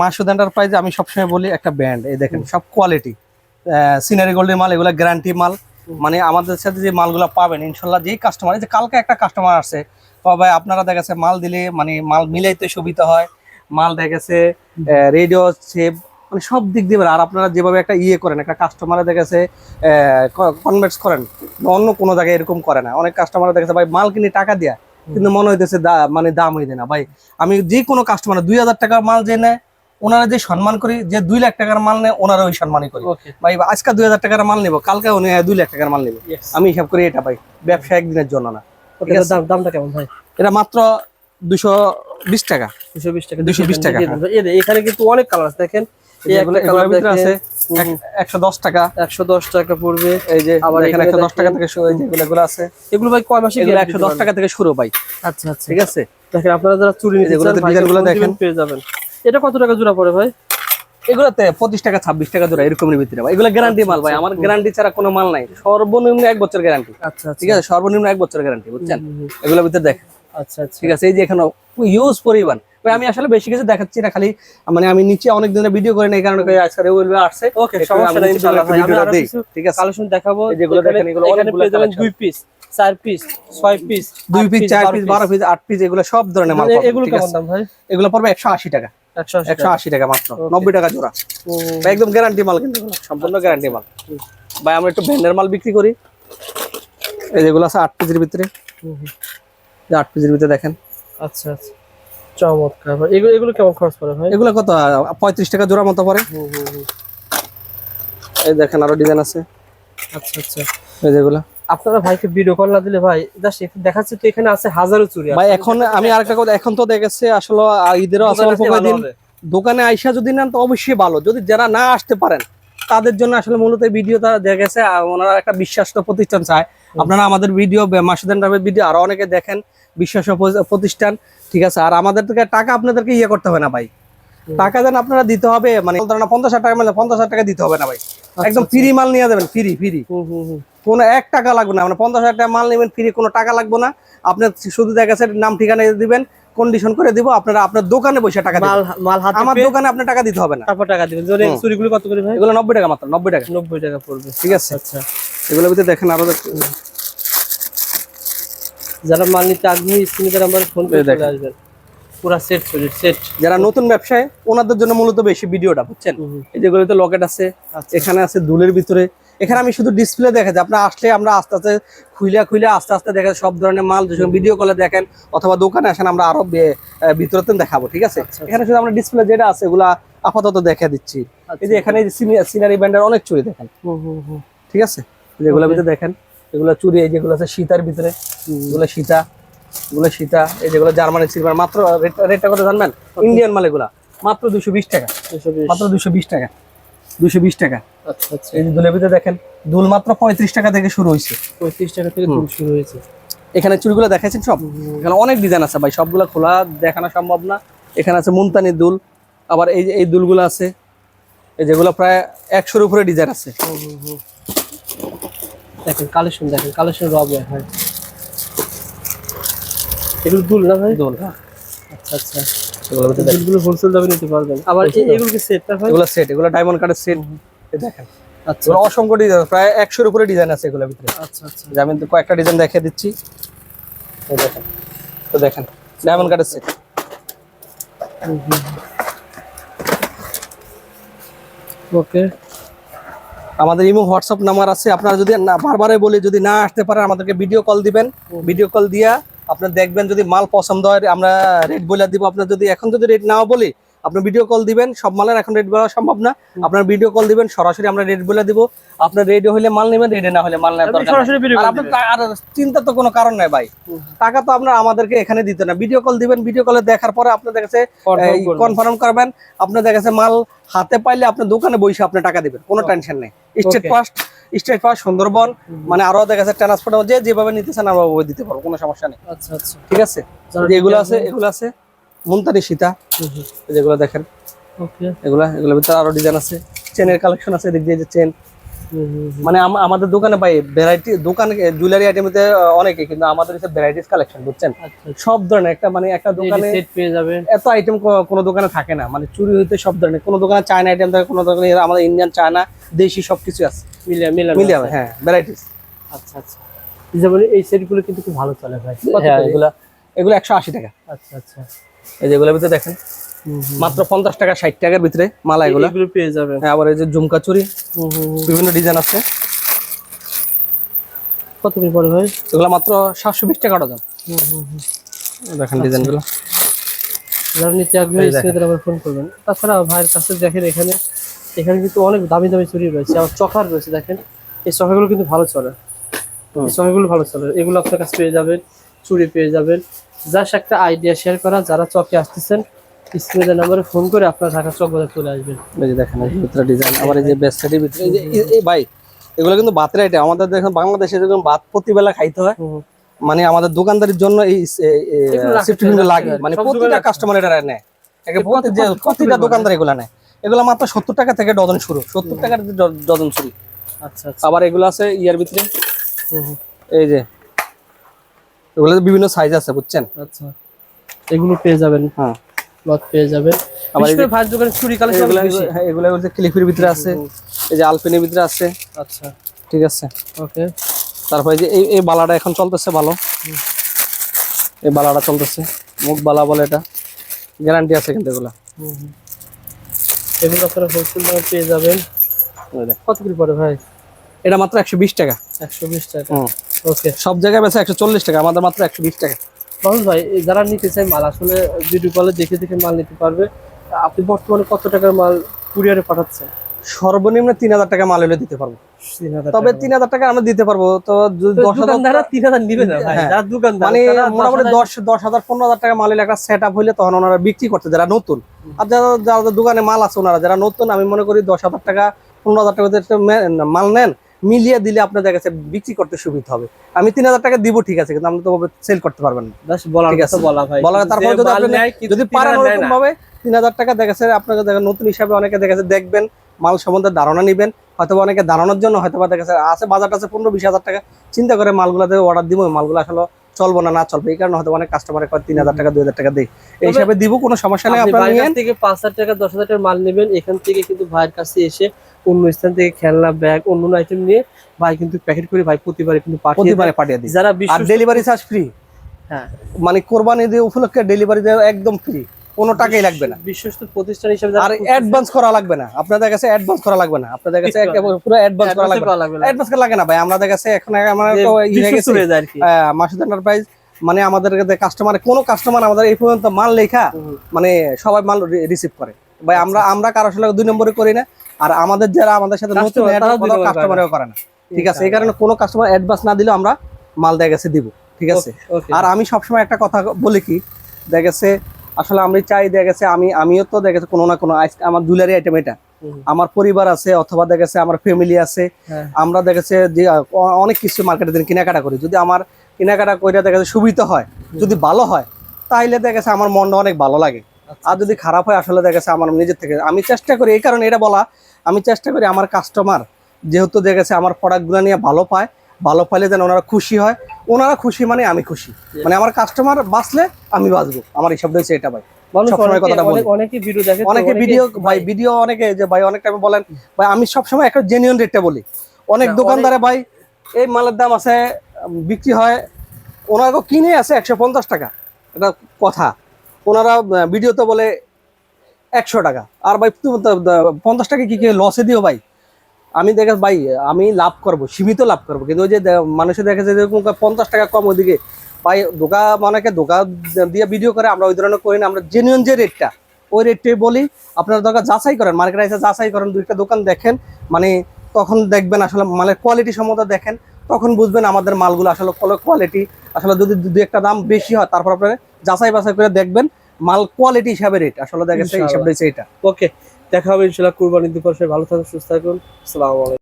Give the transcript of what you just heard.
মাসুদ এন্টারপ্রাইজে আমি সবসময় বলি একটা ব্র্যান্ড এই দেখেন সব কোয়ালিটি সিনারি গোল্ডের মাল এগুলো গ্যারান্টি মাল। মানে আমাদের সাথে যে মালগুলো পাবেন ইনশাল্লাহ যেই কাস্টমার যে কালকে একটা কাস্টমার ভাই আপনারা দেখা গেছে মাল দিলে মানে মাল মিলাইতে সুবিধা হয়। মাল দেখা গেছে রেডিও সেভ মানে সব দিক দিয়ে। আর আপনারা যেভাবে একটা ইয়ে করেন একটা কাস্টমারে দেখা গেছে কনভার্টস করেন অন্য কোনো জায়গায় এরকম করে না। অনেক কাস্টমার দেখা ভাই মাল কিনে টাকা দেয়া কিন্তু মনে হইতেছে মানে দাম হইতে না। ভাই আমি যে কোনো কাস্টমার দুই হাজার টাকার মাল যে নেয় ওনারা যে সম্মান করি যে দুই লাখ টাকার মাল নেয় ওনারা ওই সম্মানই করি। ভাই আজকে দুই হাজার টাকার মাল নেব কালকে উনি দুই লাখ টাকার মাল নেবে। আমি হিসাব করি এটা ভাই ব্যবসা একদিনের জন্য না। দামটা কেমন ভাই? এটা মাত্র দুশো বিশ টাকা। 220 টাকা 220 টাকা, ভাই। এই যে এখানে কিন্তু অনেক কালার আছে দেখেন। আছে। একশো দশ টাকা। 110 টাকা পড়বে। এই যে আবার এখানে এখানে একশো দশ টাকা। থেকে আছে। এগুলো ভাই কয় মাসে একশো দশ টাকা থেকে শুরু ভাই। আচ্ছা আচ্ছা। ঠিক আছে? দেখেন আপনারা যারা চুরি নিতে যেগুলোতে চান ভাই design গুলো ফোন দিবেন, দেখেন। পেয়ে যাবেন। এটা কত টাকা জোড়া পড়ে ভাই? এগুলোতে পঁচিশ টাকা ছাব্বিশ টাকা ধরে এরকমের ভিতরে ভাই। এগুলো গ্যারান্টি মাল ভাই। আমার গ্যারান্টি ছাড়া কোনো মাল নাই। সর্বনিম্ন এক বছর গ্যারান্টি আচ্ছা আচ্ছা। ঠিক আছে? সর্বনিম্ন এক বছর গ্যারান্টি বুঝছেন। এগুলোর ভিতরে দেখেন। আচ্ছা আচ্ছা। ঠিক আছে? এই যে এখানে ইউজ পরিমাণ। ভাই আমি আসলে বেশি কিছু দেখাচ্ছি না খালি মানে আমি নিচে অনেক দিনের ভিডিও করে না এই কারণে আজকে আসছে। ওকে সমস্যা নাই ইনশাআল্লাহ ভাই আমি আরও দিই। কিছু ঠিক আছে। কালেকশন দেখাবো। যেগুলো দেখেন, এগুলো অনেকগুলো দুই পিস চার পিস ছয় পিস দুই পিস চার পিস বারো পিস আট পিস এগুলো সব ধরনের মাল এগুলো কেমন দাম ভাই? এগুলো পড়বে একশো আশি টাকা। একশো আশি টাকা। মাত্র. নব্বই টাকা জোড়া। একদম গ্যারান্টি মাল কিন্তু সম্পূর্ণ গ্যারান্টি মাল। ভাই আমরা একটু ব্র্যান্ডের মাল বিক্রি করি। এই যেগুলো আছে আট পিসের ভিতরে। আট পিসের ভিতরে দেখেন। আচ্ছা আচ্ছা। চমৎকার এগুলো এগুলো কেমন খরচ পড়ে ভাই? এগুলো কত পঁয়ত্রিশ টাকা জোড়া মতো পড়ে। হুম, হুম, হুম। এই দেখেন আরও ডিজাইন আছে। আচ্ছা আচ্ছা। এই যেগুলো। আপনারা ভাইকে ভিডিও কল না দিলে ভাই জাস্ট দেখাচ্ছে তো এখানে আছে হাজারো চুরি ভাই এখন আমি আরেকটা কথা এখন তো দেখেছে আসলে ঈদেরও আছে অল্প কয়েকদিন দোকানে আইসা যদি নেন তো অবশ্যই ভালো। যদি যারা না আসতে পারেন তাদের জন্য আসলে মূলত এই ভিডিওটা দেখা গেছে ওনারা একটা বিশ্বাস্ত প্রতিষ্ঠান চায়। আপনারা আমাদের ভিডিও মাসুদান রাবের ভিডিও আরও অনেকে দেখেন বিশ্বাস প্রতিষ্ঠান ঠিক আছে? আর আমাদের থেকে টাকা আপনাদেরকে ইয়ে করতে হবে না ভাই। টাকা দেন আপনারা দিতে হবে মানে পঞ্চাশ হাজার টাকা মানে পঞ্চাশ হাজার টাকা দিতে হবে না ভাই। একদম ফ্রি মাল নিয়ে যাবেন ফ্রি ফ্রি। কোনো এক টাকা লাগবে না মানে পঞ্চাশ হাজার টাকা মাল নেবেন ফ্রি কোনো টাকা লাগবে না। আপনার শুধু দেখা নাম ঠিকানা দিবেন কন্ডিশন করে দিব আপনারা আপনার দোকানে বসে টাকা মাল মাল হাতে আমার দোকানে আপনার টাকা দিতে হবে না। তারপর টাকা দিবেন। হুম। চুরিগুলো কত করে ভাই? এগুলো নব্বই টাকা মাত্র নব্বই টাকা। নব্বই টাকা পড়বে। ঠিক আছে। আচ্ছা। এগুলোর ভিতরে দেখেন আরও যারা মাল নিতে আগ্রহী স্ক্রিনে তারা আমার ফোন করে। চলে আসবেন। পুরা সেট চুরি সেট যারা নতুন ব্যবসায় ওনাদের জন্য মূলত বেশি ভিডিওটা বুঝছেন? এই যেগুলোতে লকেট আছে আচ্ছা। এখানে আছে দুলের ভিতরে এখানে আমি শুধু ডিসপ্লে দেখা যায় আপনার আসলে আমরা আস্তে আস্তে খুইলা খুইলা আস্তে আস্তে দেখা সব ধরনের মাল ভিডিও কলে দেখেন অথবা দোকানে আসেন আমরা আরও ভিতরতে দেখাবো ঠিক আছে? আচ্ছা, এখানে শুধু আমরা ডিসপ্লে যেটা আছে এগুলা আপাতত দেখে দিচ্ছি। এই যে এখানে সিনারি ব্যান্ডের অনেক চুরি দেখেন। ঠিক আছে? যেগুলোর ভিতরে দেখেন এগুলো চুরি এই যেগুলো আছে সীতার ভিতরে এগুলো সীতা এগুলো সীতা এই যেগুলো জার্মানি সিলভার মাত্র রেট- রেটটা কত জানবেন? ইন্ডিয়ান মাল এগুলা মাত্র দুশো বিশ টাকা। মাত্র দুশো বিশ টাকা। দুশো বিশ টাকা। আচ্ছা আচ্ছা। এই ভিতরে দেখেন দুল মাত্র পঁয়ত্রিশ টাকা থেকে শুরু হয়েছে। পঁয়ত্রিশ টাকা থেকে দুল শুরু হয়েছে। এখানে চুড়িগুলো দেখাইছেন সব? এখানে অনেক ডিজাইন আছে ভাই সবগুলো খোলা দেখানো সম্ভব না। এখানে আছে মুনতানি দুল আবার এই যে এই দুলগুলো আছে এই যেগুলো প্রায় একশোর উপরে ডিজাইন আছে। দেখেন কালেকশন দেখেন কালেকশন রব হয়। এগুলো দুল না ভাই? দুল আচ্ছা আচ্ছা। এগুলোর ভিতরে দেখেন। দুলগুলো হোলসেল দামে নিতে পারবেন। আবার এগুলো কি সেট না এগুলো সেট এগুলো ডায়মন্ড কার্ডের সেট দেখেন। আচ্ছা। অসংখ্য ডিজাইন প্রায় একশোর উপরে ডিজাইন আছে এগুলোর ভিতরে। আচ্ছা আচ্ছা। আমি তো কয়েকটা ডিজাইন দেখিয়ে দিচ্ছি। দেখেন তো দেখেন ডায়মন্ড কার্ডের সেট ওকে আমাদের ইমো হোয়াটসঅ্যাপ নাম্বার আছে। আপনারা যদি না বারবারে বলি যদি না আসতে পারেন আমাদেরকে ভিডিও কল দিবেন। ভিডিও কল দিয়া আপনার দেখবেন যদি মাল পছন্দ হয় আমরা রেট বলে দিব। আপনার যদি এখন যদি রেট নাও বলি আপনি ভিডিও কল দিবেন। সব মালের এখন রেট বলা সম্ভব না। আপনার ভিডিও কল দিবেন সরাসরি আমরা রেট বলে দিব। আপনার রেডি হলে মাল নেবেন রেডি না হলে মাল আর আপনার চিন্তা তো কোনো কারণ নাই ভাই। টাকা তো আপনার আমাদেরকে এখানে দিতে না। ভিডিও কল দিবেন ভিডিও কলে দেখার পরে আপনাদের কাছে। কনফার্ম করবেন। আপনাদের কাছে মাল হাতে পাইলে আপনার দোকানে বসে আপনি টাকা দিবেন। কোনো টেনশন নেই। State pass state pass Sundarban মানে আরও দেখা যাচ্ছে ট্রান্সপোর্ট যে যেভাবে নিতে চান আমরা ওভাবে দিতে পারব কোনো সমস্যা নেই। আচ্ছা আচ্ছা। ঠিক আছে? এগুলো আছে এগুলো আছে মুনতানি সীতা। যেগুলো দেখেন। ওকে এগুলা এগুলোর ভিতরে আরও ডিজাইন আছে। চেনের কালেকশন আছে এদিক দিয়ে যে চেন। মানে আমাদের দোকানে ভাই ভ্যারাইটি দোকানে জুয়েলারি আইটেমতে অনেকে কিন্তু আমাদের হচ্ছে ভ্যারাইটিস কালেকশন বুঝছেন? আচ্ছা সব ধরনের একটা মানে একটা দোকানে সেট পেয়ে যাবেন এত আইটেম কোনো দোকানে থাকে না মানে চুরি হইতে সব ধরনের কোনো দোকানে চায়না আইটেম থাকে কোনো দোকানে আমাদের ইন্ডিয়ান চায়না দেশি সবকিছু আছে। মিলিয়ে মিলিয়ে মিলে হ্যাঁ ভ্যারাইটিস আচ্ছা আচ্ছা। যেমন এই সেটগুলো কিন্তু খুব ভালো চলে ভাই। হ্যাঁ এগুলা? এগুলো একশো আশি টাকা। আচ্ছা আচ্ছা। এই যে এগুলোর ভিতরে দেখেন। মাত্র পঞ্চাশ টাকা ষাট টাকার ভিতরে মালা এগুলো। পেয়ে যাবেন। হ্যাঁ আবার এই যে ঝুমকা চুরি। বিভিন্ন ডিজাইন আছে। কত করে পড়ে ভাই? এগুলো মাত্র সাতশো বিশ টাকা ডজন। দেখেন ডিজাইনগুলো। যারা নিতে আগ্রহী আবার ফোন করবেন। তাছাড়া ভাইয়ের কাছে দেখেন এখানে এখানে কিন্তু অনেক দামি দামি চুরি রয়েছে। আবার চকার রয়েছে দেখেন। এই চকাগুলো কিন্তু ভালো চলে। এই চকাগুলো ভালো চলে। এগুলো আপনার কাছে পেয়ে যাবেন চুরি পেয়ে যাবেন। জাস্ট একটা আইডিয়া শেয়ার করা যারা চকে আসতেছেন নাম্বারে ফোন করে আপনার ঢাকা চক বাজার চলে আসবেন। এই যে দেখেন ভিতরে ডিজাইন আবার এই যে ভিতরে এই যে এই- এই ভাই এগুলো কিন্তু ভাতের আইটেম আমাদের দেখেন বাংলাদেশে যেরকম ভাত প্রতিবেলা খাইতে হয়। মানে আমাদের দোকানদারির জন্য এই লাগে। মানে প্রতিটা কাস্টমার এটা নেয়। প্রতিটা দোকানদার এগুলা নেয়। এগুলো মাত্র সত্তর টাকা থেকে ডজন শুরু। সত্তর টাকার ডজন শুরু। আচ্ছা আচ্ছা। আবার এগুলো আছে ইয়ার ভিতরে। এই যে এগুলো বিভিন্ন সাইজ আছে বুঝছেন? আচ্ছা। এগুলো পেয়ে যাবেন। হ্যাঁ। লট পেয়ে যাবেন আবার বিশেষ এই ভাইয়ের দোকানে চুরি কালেকশন হ্যাঁ, এগুলো হচ্ছে ক্লিফের ভিতরে আছে। এই যে আলপিনের ভিতরে আছে। আচ্ছা। ঠিক আছে। ওকে। তারপরে যে এই এই বালাটা এখন চলতেছে ভালো। এই বালাটা চলতেছে। মুখ বালা বলে এটা। গ্যারান্টি আছে কিন্তু এগুলা। এগুলো আপনারা হোলসেল দামে পেয়ে যাবেন। কত করে পড়ে ভাই? এটা মাত্র একশো বিশ টাকা। একশো বিশ টাকা। ওকে। সব জায়গায় বেছে একশো চল্লিশ টাকা। আমাদের মাত্র একশো বিশ টাকা। মাহুল ভাই যারা নিতে চায় মাল আসলে ভিডিও কলে দেখে দেখে মাল নিতে পারবে। আপনি বর্তমানে কত টাকার মাল কুরিয়ারে পাঠাচ্ছেন? সর্বনিম্ন তিন হাজার টাকা মাল হলে দিতে পারব। তবে তিন হাজার টাকা আমরা দিতে পারব। তো দশ হাজার তিন হাজার নিবে না হ্যাঁ। মানে মোটামুটি দশ দশ হাজার পনেরো হাজার টাকা মাল হলে একটা সেট আপ হইলে তখন ওনারা বিক্রি করতে যারা নতুন। আর যারা যারা দোকানে মাল আছে ওনারা যারা নতুন আমি মনে করি দশ হাজার টাকা পনেরো হাজার টাকা মাল নেন মিলিয়ে দিলে আপনার দেখা যাচ্ছে বিক্রি করতে সুবিধা হবে। আমি তিন হাজার টাকা দিব ঠিক আছে কিন্তু আপনি তো সেল করতে পারবেন না। বলা তারপর যদি আপনি যদি তিন পারেন হাজার ওরকম ভাবে তিন হাজার টাকা দেখা যাচ্ছে আপনাকে দেখেন নতুন হিসাবে অনেকে দেখা যাচ্ছে দেখবেন মাল সম্বন্ধে ধারণা নিবেন হয়তো অনেকে ধারণার জন্য হয়তো বা দেখা আছে বাজারটা আছে পনেরো বিশ হাজার টাকা চিন্তা করে মালগুলো অর্ডার দিব মালগুলো আসলে চলবো না না চলবে। এই কারণে হয়তো অনেক কাস্টমারে কয় তিন হাজার টাকা দুই হাজার টাকা দেয় এই হিসাবে দিব কোনো সমস্যা নেই আপনি আপনারা কাছ থেকে পাঁচ হাজার টাকা দশ হাজার টাকার মাল নেবেন এখান থেকে কিন্তু ভাইয়ের কাছে এসে অন্য স্থান থেকে খেলনা ব্যাগ অন্য আইটেম নিয়ে ভাই কিন্তু প্যাকেট করে ভাই প্রতিবারে কিন্তু পাঠিয়ে প্রতিবারে পাঠিয়ে দিই যারা আর ডেলিভারি চার্জ ফ্রি হ্যাঁ। মানে কোরবানি দিয়ে উপলক্ষে ডেলিভারি দেওয়া একদম ফ্রি কোনো টাকাই লাগবে না। বিশ্বস্ত প্রতিষ্ঠান হিসেবে আর অ্যাডভান্স করা লাগবে না। আপনাদের কাছে অ্যাডভান্স করা লাগবে না। আপনাদের কাছে পুরো অ্যাডভান্স করা লাগবে না। অ্যাডভান্স করা লাগে না ভাই। আমাদের কাছে এখন আমার তো হয়ে হয়ে যায় আর কি। মাসুদ এন্টারপ্রাইজ মানে আমাদের কাস্টমার কোনো কাস্টমার আমাদের এই পর্যন্ত মাল লেখা মানে সবাই মাল রিসিভ করে। ভাই আমরা আমরা কারোর সাথে দুই নম্বরে করি না। আর আমাদের যারা আমাদের সাথে নতুন Customer, তারাও দুই নম্বরে করে না। কাস্টমারও করে না। ঠিক আছে এই কারণে কোনো কাস্টমার অ্যাডভান্স না দিলেও আমরা মাল দেখা গেছে দিব। ঠিক আছে? আর আমি সবসময় একটা কথা বলি কি দেখা গেছে আসলে আমি চাই দেখা গেছে আমি আমিও তো দেখা গেছে কোনো না কোনো আমার জুয়েলারি আইটেম এটা। আমার পরিবার আছে অথবা দেখা গেছে আমার ফ্যামিলি আছে হ্যাঁ। আমরা দেখা গেছে যে অনেক কিছু মার্কেটে দিন কেনাকাটা করি। যদি আমার কেনাকাটা করে দেখা গেছে সুবিধা হয় যদি ভালো হয় তাইলে দেখা গেছে আমার মনটা অনেক ভালো লাগে। আচ্ছা। আর যদি খারাপ হয় আসলে দেখা গেছে আমার নিজের থেকে। আমি চেষ্টা করি এই কারণে এটা বলা আমি চেষ্টা করি আমার কাস্টমার যেহেতু দেখা গেছে আমার প্রোডাক্টগুলো নিয়ে ভালো পায় ভালো পাইলে যেন ওনারা খুশি হয়। ওনারা খুশি মানে আমি খুশি। মানে আমার কাস্টমার বাঁচলে আমি বাঁচবো। আমার হিসাবটা হচ্ছে এটা ভাই। অনেকে- ভিডিও দেখে তো অনেকে অনেকে- ভিডিও ভাই ভিডিও অনেকে যে ভাই অনেক টাইমে বলেন ভাই আমি সবসময় একটা জেনুইন রেটটা বলি। অনেক দোকানদারে ভাই এই মালের দাম আছে বিক্রি হয় ওনারা কিনে আছে একশো পঞ্চাশ টাকা। এটা কথা। ওনারা ভিডিওতে বলে একশো টাকা। আর ভাই পঞ্চাশ টাকা কি কি লসে দিও ভাই? আমি দেখে, ভাই, আমি লাভ করব, সীমিত লাভ করব। কিন্তু ওই যে দে- মানুষে দেখেছে যে পঞ্চাশ টাকা কম ওদিকে ভাই দোকা অনেকে দোকা দিয়ে ভিডিও করে, আমরা ওই ধরনের করি না, আমরা জেনুইন যে রেটটা ওই রেটটাই বলি। আপনারা দরকার যাচাই করেন মার্কেটে এসে যাচাই করেন দুইটা দোকান দেখেন মানে তখন দেখবেন আসলে মালের কোয়ালিটি সম্বন্ধে দেখেন, তখন বুঝবেন আমাদের মালগুলো আসলে কোয়ালিটি আসলে যদি দু একটা দাম বেশি হয়, তারপর আপনারা যাচাই বাছাই করে দেখবেন মাল কোয়ালিটি হিসাবে রেট আসলে দেখা যাচ্ছে হিসাবটা হচ্ছে এটা। ওকে দেখা হবে ইনশাল্লাহ কুরবানির দুপুর ভালো থাকুন সুস্থ থাকুন। আসসালামু আলাইকুম।